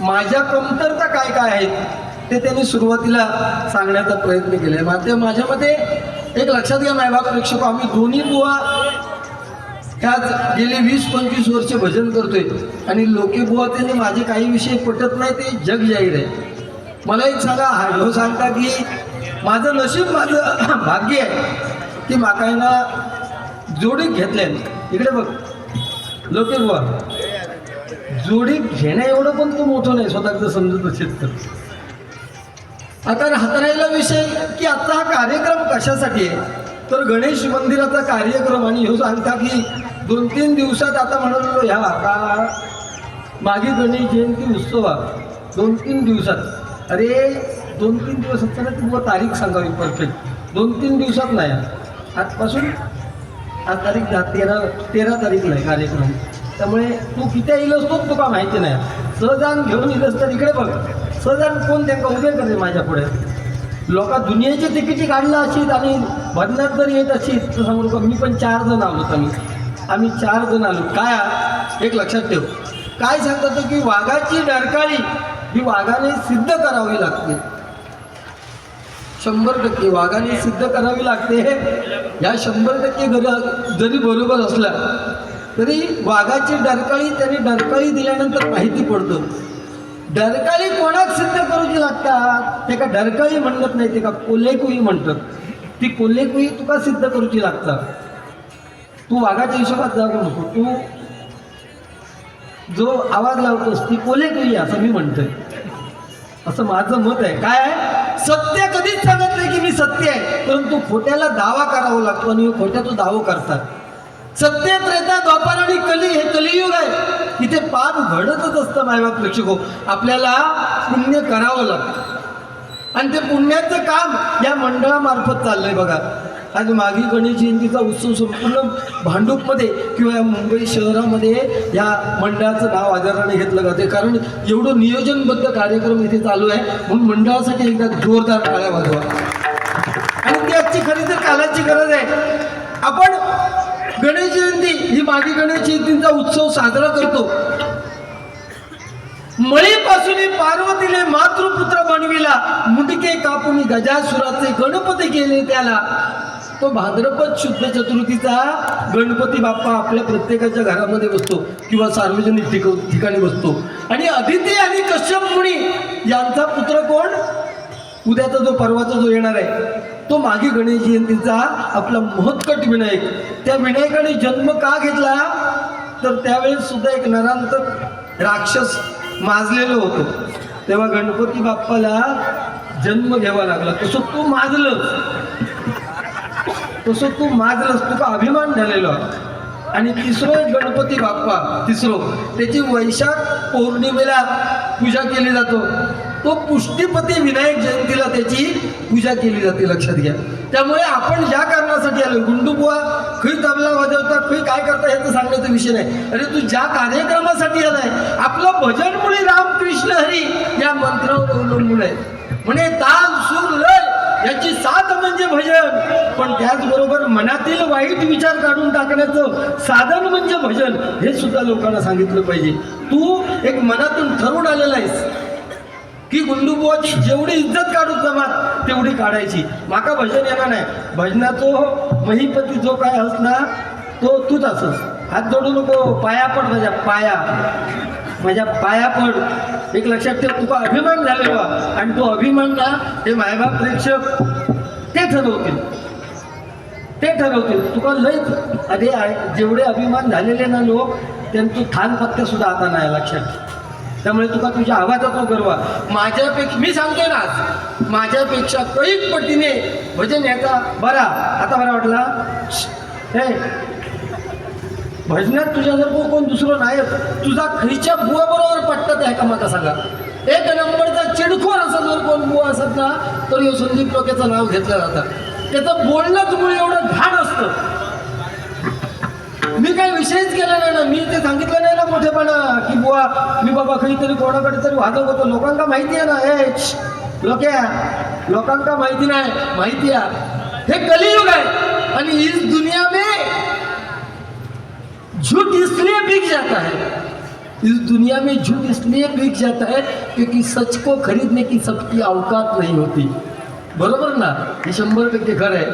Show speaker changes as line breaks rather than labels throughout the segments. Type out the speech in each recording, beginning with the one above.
माझ्या कमतरता काय काय आहेत ते त्यांनी सुरुवातीला सांगण्याचा प्रयत्न केले. मात्र माझ्या मते एक लक्षात घ्या मायबाप प्रेक्षक आम्ही दोन्ही बुवा ह्याच गेले वीस पंचवीस वर्ष भजन करतोय. आणि लोके बुवा त्यांनी माझे काही विषय पटत नाही ते जग जाहीर आहे. मला एक सांगा हो सांगता की माझं नशीब माझं भाग्य आहे की माकायना जोडी घेतल्या. इकडे बघ. लोके बुवा जोडी घेण्या एवढं पण तू मोठं नाही स्वतःचं समजत असेल तर. आता हाताळायला विषय की आता हा कार्यक्रम कशासाठी आहे? तर गणेश मंदिराचा कार्यक्रम आणि हे सांगता की दोन तीन दिवसात आता म्हणालो ह्या का मागे गणेश जयंती उत्सवा दोन तीन दिवसात. अरे दोन तीन दिवस असताना तुम्हाला तारीख सांगावी परफेक्ट दोन तीन दिवसात नाही. आजपासून आज तारीख दहा तेरा तेरा तारीखला आहे कार्यक्रम. त्यामुळे तू किती येईलच तो तुका माहिती नाही. सहजान घेऊन येईलच तर इकडे बघ. सहजान कोण त्यांना उभे करते माझ्या पुढे? लोका दुनियेची तिकिटी काढला अशीत आणि भजनात जर येत अशीत तर सांगू नका मी पण चार जण आलो आम्ही आम्ही चार जण आलो. काय? एक लक्षात ठेव. काय सांगतात की वाघाची नरकाळी ही वाघाने सिद्ध करावी लागते. शंभर टक्के वाघाने सिद्ध करावी लागते. ह्या शंभर टक्के गर- जरी बरोबर असल्या तरी वाघाची डरकाळी त्याने डरकाळी दिल्यानंतर माहिती पडतो. डरकाळी कोणाक सिद्ध करूची लागतात? ते का डरकाळी म्हणत नाही ते का कोल्हेकुई म्हणतात? ती कोल्हेकुई तुका सिद्ध करूची लागतात. तू वाघाच्या हिशोबात जाऊ नको. तू जो आवाज लावतोस ती कोल्हेकुई असं मी म्हणतोय. असं माझं मत आहे. काय आहे? सत्य कधीच सांगत नाही की मी सत्य आहे परंतु खोट्याला दावा करावा लागतो आणि खोट्या तो दावा करतात. सत्य त्रेता द्वापार आणि कली हे कलियुग आहे. इथे पाप घडतच असतं मायबाप प्रेक्षको. आपल्याला पुण्य करावं लागतं. आणि ते पुण्याचं काम या मंडळामार्फत चाललंय बघा. आज मागी गणेश जयंतीचा उत्सव संपूर्ण भांडूपमध्ये किंवा या मुंबई शहरामध्ये या मंडळाचं नाव आदराने घेतलं जाते कारण एवढं नियोजनबद्ध कार्यक्रम इथे चालू आहे. म्हणून मंडळासाठी एकदा जोरदार टाळ्या वाजवा. आणि ती आजची खरी तर कालाची गरज आहे. आपण गणेश जयंती ही मागी गणेश जयंतीचा उत्सव साजरा करतो. मळीपासून पार्वतीने मातृपुत्र बनविला. मुंडके कापून गजासुराचे गणपती केले त्याला. तो भाद्रपद शुद्ध चतुर्थीचा गणपती बाप्पा आपल्या प्रत्येकाच्या घरामध्ये बसतो किंवा सार्वजनिक ठिकाणी बसतो. आणि अदिती आणि कश्यप मुनी यांचा पुत्र कोण? उद्याचा जो परवाचा जो येणार आहे. तो मागे गणेश जयंतीचा आपला महत्कट विनायक. त्या विनायकाने जन्म का घेतला? तर त्यावेळेस सुद्धा एक नरांतर राक्षस माजलेलं होतं. तेव्हा गणपती बाप्पाला जन्म घ्यावा लागला. तसं तू माजलं तसं तू माजलंस. तुका अभिमान झालेलो आणि तिसरो एक गणपती बाप्पा तिसरो. त्याची वैशाख पौर्णिमेला पूजा केली जातो. तो पुष्टीपती विनायक जयंतीला त्याची पूजा केली जाते लक्षात घ्या. त्यामुळे आपण ज्या कारणासाठी आलो गुंडुबुवा खै तबला वाजवतात खै काय करता ह्याचं सांगण्याचा विषय नाही. अरे तू ज्या कार्यक्रमासाठी आलाय आपलं भजन मुळे रामकृष्ण हरी या मंत्रावर अवलंबून आहे. म्हणे ताल सूर लय याची साथ म्हणजे भजन. पण त्याचबरोबर मनातील वाईट विचार काढून टाकण्याचं साधन म्हणजे भजन हे सुद्धा लोकांना सांगितलं पाहिजे. तू एक मनातून ठरवून आलेला आहेस. की गुंडूबुवाची जेवढी इज्जत काढू जमात तेवढी काढायची. माका भजन येणार नाही. भजनाचो महिपती जो काय असला तो तूच असस. हात जोडू नको पाया पड माझ्या पाया. माझ्या पाया पड. एक लक्षात ठेव तुका अभिमान झालेला आणि तो अभिमान ना हे मायबाप प्रेक्षक ते ठरवतील. ते ठरवतील. तुका लयच अरे जेवढे अभिमान झालेले ना लोक त्यांचं थान पत्ते सुद्धा आता नाही लक्षात ठेव. त्यामुळे तुका तुझ्या आवाजाचा गर्व. माझ्यापेक्षा मी सांगतोय ना आज, माझ्यापेक्षा कैक पटीने भजन याचा बरा. आता बरा वाटला? हे. भजनात तुझ्या जर कोण दुसरं नाही. तुझा खैच्या बुवा बरोबर पट्टा त्या का मला सांगा एक नंबरचा चिडखोर असा जर कोण बुवा असत ना तर यो संदीप टोकेचं नाव घेतलं जातं. त्याचं बोलणंच मुळे एवढं घाण असतं. मी काही विषयच केला नाही ना. मी ते सांगितलं नाही ना मोठेपणा. बुवा मी बाबा काहीतरी कोणाकडे तरी वादक होतो. लोकांना माहिती आहे ना? हे लोक्या लोकांना माहिती नाही. माहिती आहे. हे कलियुग आहे. आणि इस दुनिया में झूठ इसलिए बिक जाता है. इस दुनिया में झूठ इसलिए बिक जाता है क्योंकि सच को खरीदने की सबकी औकात नहीं होती। बरोबर ना? हे शंभर टक्के खरं आहे.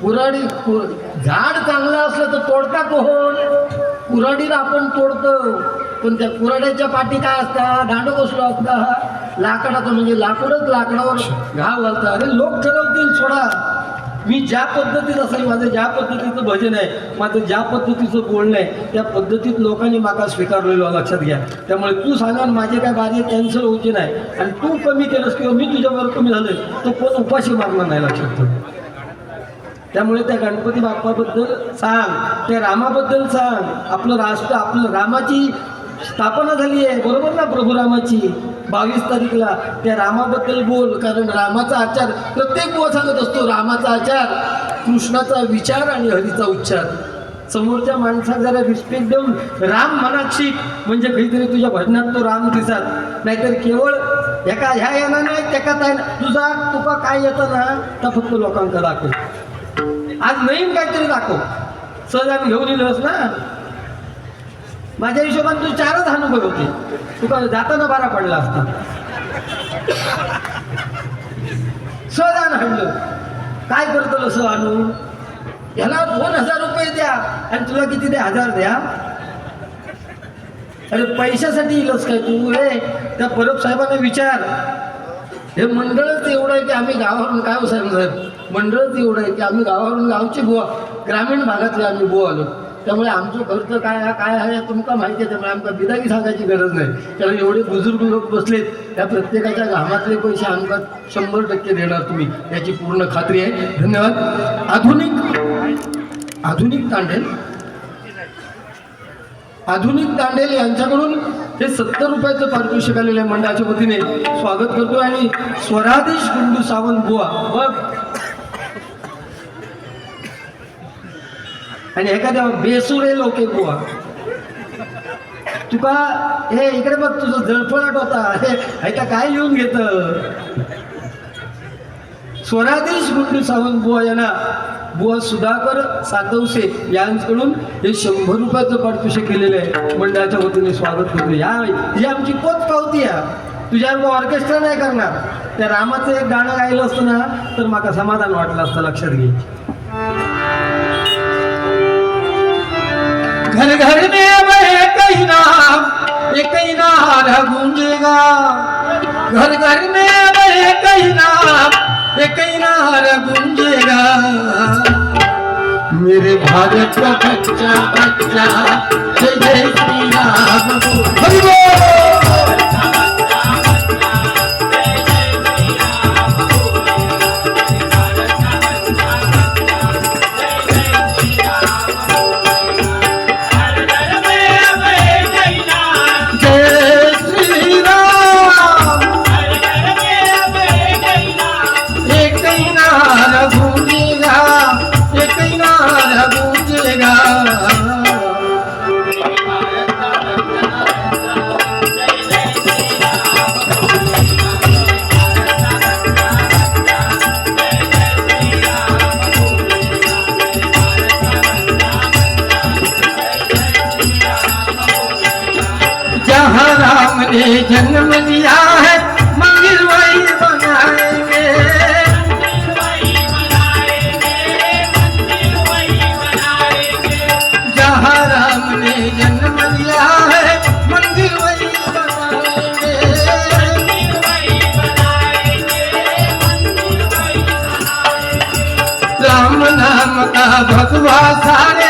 पुराणी झाड चांगलं असलं तर तोडता कोण? कुराडीला आपण तोडतो. पण त्या कुराड्याच्या पाठी काय असता? दांड कसलो असता. लाकडाचं म्हणजे लाकूडच लाकडावर घाव घालतं. अरे लोक ठरवतील सोडा. मी ज्या पद्धतीत असेल माझं ज्या पद्धतीचं भजन आहे माझं ज्या पद्धतीचं बोलणं आहे त्या पद्धतीत लोकांनी माका स्वीकारलेलं लक्षात घ्या. त्यामुळे तू सांगा माझे काय कार्य कॅन्सल होऊचे नाही. आणि तू कमी केलंस किंवा मी तुझ्यावर कमी झालं तो कोण उपाशी मारणार नाही लक्षात ठेव. त्यामुळे त्या गणपती बाप्पाबद्दल सांग त्या रामाबद्दल सांग. आपलं राष्ट्र आपलं रामाची स्थापना झाली आहे बरोबर ना प्रभू रामाची? बावीस तारीखला. त्या रामाबद्दल बोल कारण रामाचा आचार प्रत्येक बुवा सांगत असतो रामाचा आचार कृष्णाचा विचार आणि हरीचा उच्चार. समोरच्या माणसाला जरा रिस्पेक्ट देऊन राम मनाक्षी म्हणजे काहीतरी तुझ्या भजनात तो राम दिसत. नाहीतर केवळ एका ह्या येणार नाही त्याका काय तुझा तुका काय येतं ना तर फक्त लोकांचा दाखव. आज नवीन काहीतरी दाखव. सहज आम्ही घेऊन येलोस ना? माझ्या हिशोबाने तू चारच अनुभव होते तुका जाताना बारा पडला असता? सहज आण हाणलं. काय करतो सह आणू याला दोन हजार रुपये द्या आणि तुला किती द्या हजार द्या. अरे पैशासाठी इलस काय तू? हे त्या परब साहेबांना विचार. हे मंडळच एवढं आहे की आम्ही गावावरून काय साहेब साहेब मंडळच एवढं आहे की आम्ही गावावरून गावचे बुवा ग्रामीण भागातले आम्ही बुवा आलो. त्यामुळे आमचं खर्च काय काय आहे तुमका माहिती आहे? त्यामुळे आमका बिदागी सांगायची गरज नाही. कारण एवढे बुजुर्ग लोक बसलेत त्या प्रत्येकाच्या घामातले पैसे आमका शंभर टक्के देणार तुम्ही. याची पूर्ण खात्री आहे. धन्यवाद. आधुनिक आधुनिक तांडेल. आधुनिक तांडेल यांच्याकडून हे सत्तर रुपयाचं पारितोषिक आलेलं आहे मंडळाच्या वतीने. स्वागत करतो आणि स्वरादेश गुंडू सावंत बुवा. बघ. आणि एखाद्या बेसुरे लोके बुवा. तुका हे इकडे बघ तुझं जळफळाट होता. हे ऐका काय लिहून घेत? स्वरातील गुंडू सावंत बुवा यांना बुवा सुधाकर सातवसे यांकडून हे शंभर रुपयाचं पारितोषिक केलेलं आहे. मंडळाच्या वतीने स्वागत करतो. या ही आमची पोच पावती आहे. तुझ्यावर ऑर्केस्ट्रा नाही करणार. त्या रामाचं एक गाणं गायलं असतं ना तर माका समाधान वाटलं असतं. लक्षात घे. घर घर में अब एक ही नाम एक ही नारा गूंजेगा। घर घर में अब एक ही नाम एक ही नारा गूंजेगा। मेरे भारत का बच्चा बच्चा जय जय श्री राम। हरि बोल। राम ने जन्म लिया है मंदिर वही बनाएंगे। जहाँ राम ने जन्म लिया है मंदिर वही बनाएंगे। राम नाम का भगवा सारे